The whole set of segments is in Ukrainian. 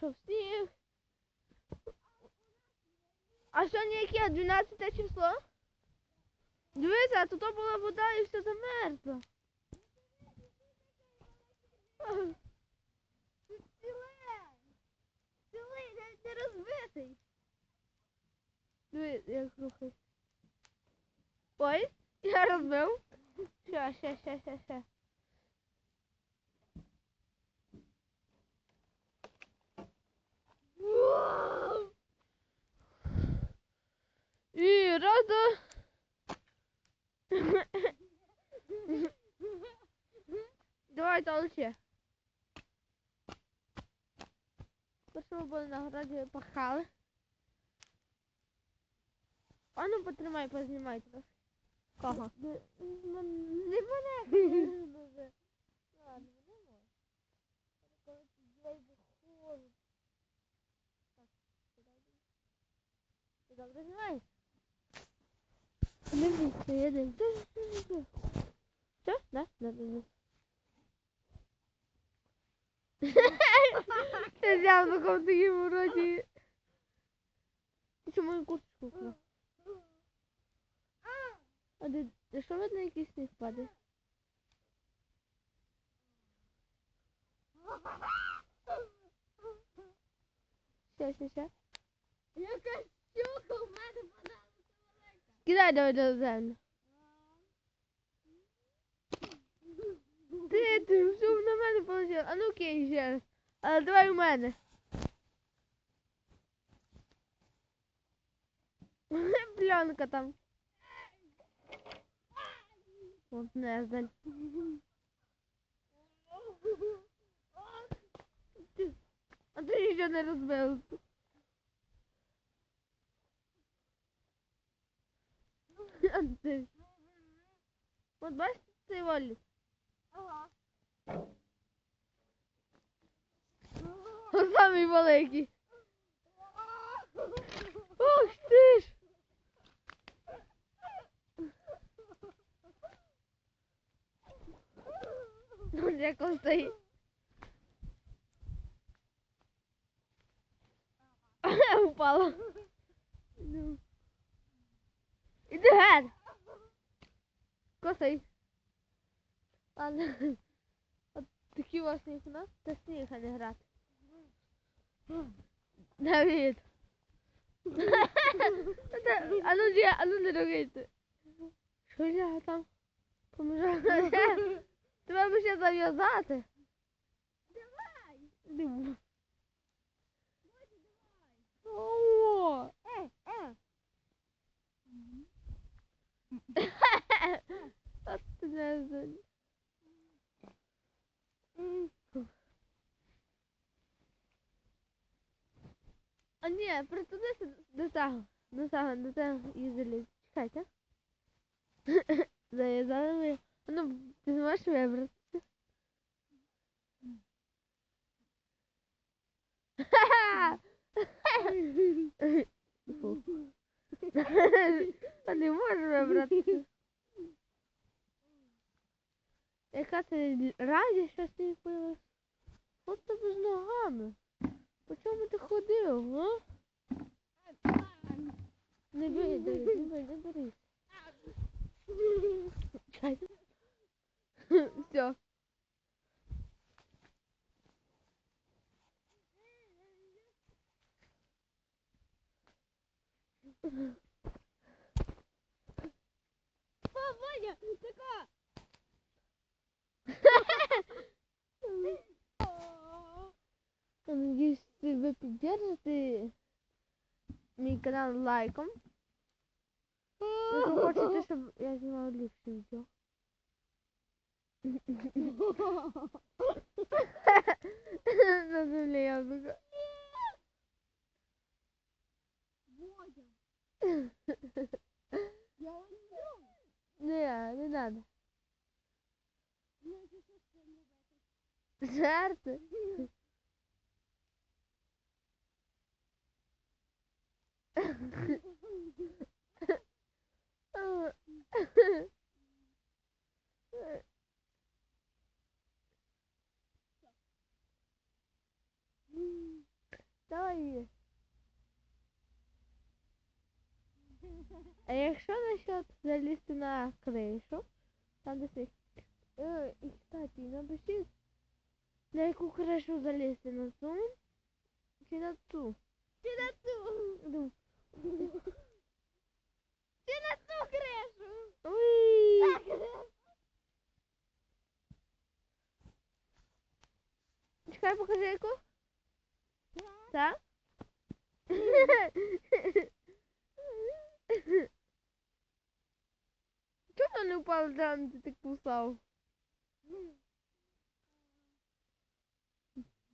пішов сніг. А сьогодні яке? 12 число? Дивися, а тут була вода і все замерзло. Тут ціле. Цілий, навіть не розбитий. Диви, як рухається. Ой, я розбив. Ща, ща, ща, ща, ща. І рада. Давай толче. Перше ми були на городі пахали. А ну потримай, познімай трохи. Кого? Не мене. Ти добре знаєш? Бійся, я дим. Все? Да? Да, да, да. Ти взяв на таким уроді. Ти мою курточку вкрав? А де, де що видно, який сніг падає? Все, все, все. Яка Кидай давай до землю. Ти, ти все на мене полетіло. А ну кинь ще раз. Але давай у мене. Пленка там. От незаль. Ти- А ти ще не розбив. antes. Quanto mais você olha. Uhum. Eu também falei aqui. Oh, que não, não, é que eu saí? Tá é um palo. Não. Ладно. От такі у вас сніг у нас, та сніг, а не грати. Давид. А ну де, а ну не робити. Що я там? Поможу. Тебе би ще зав'язати. Давай. Диву. О! Не знаю. А ні, притулися до того. До того, до того їздили. Чекайте. Зав'язали ми. Ну, ти зможеш вибрати? Фу. А не можеш вибрати. Яка ти радість, що ти появилась? От тебе з ногами. По чому ти ходив, а? Не Давид, не бий, не бери. Все. О, Ваня, така. Я надеюсь, вы поддержите мой канал лайком. Если вы хотите, чтобы я снимала лучше видео. На земле яблоко. E ela não. Não, não é nada. Certo? Então é tá aí. А якщо насчет залізти на кришу, там десь. Е, і кстати, напишіть, на яку кришу залізти на цю чи на цю. Чи на ту? Ну. Чи на ту кришу? Уй! Чекай, покажи яку. Так? Чого не впав там, ти так кусав?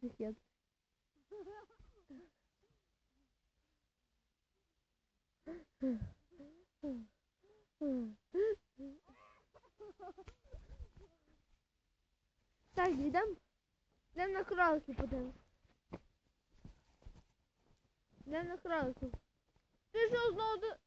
Дихет. Так, йдемо. Йдемо на кролики подивимось. Йдемо на кроликів. Ти що знову.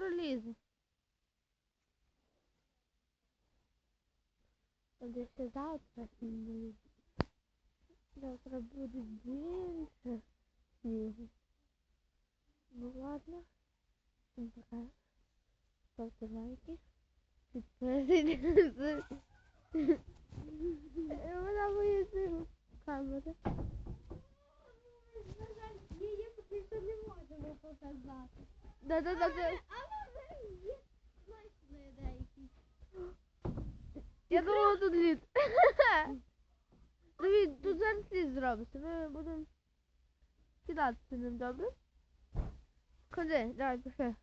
Не пролізу. Буде ще завтра снігу. Завтра буде більше снігу. Ну ладно. Всім пока. Ставте лайки. Підписуйтесь. Вона боїться камери. На жаль, її поки що не можемо показати. Да-да-да. Я думала тут лід. Дивіться, тут зараз лід зробиться. Ми будемо кидатися ним, добре? Ходи, давай, пішли.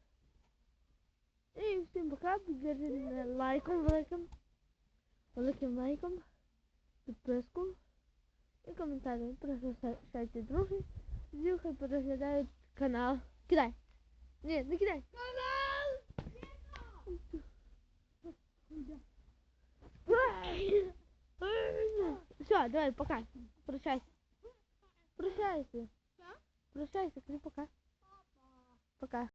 І всім пока, піддержите лайком великим. Великим лайком, підписку і коментарем. Приглашайте друзі. Тоді хай переглядають канал. Кидай. Ні, не кидай. Канал! Давай, пока. Прощайся. Прощайся. Прощайся, кажи пока. Пока.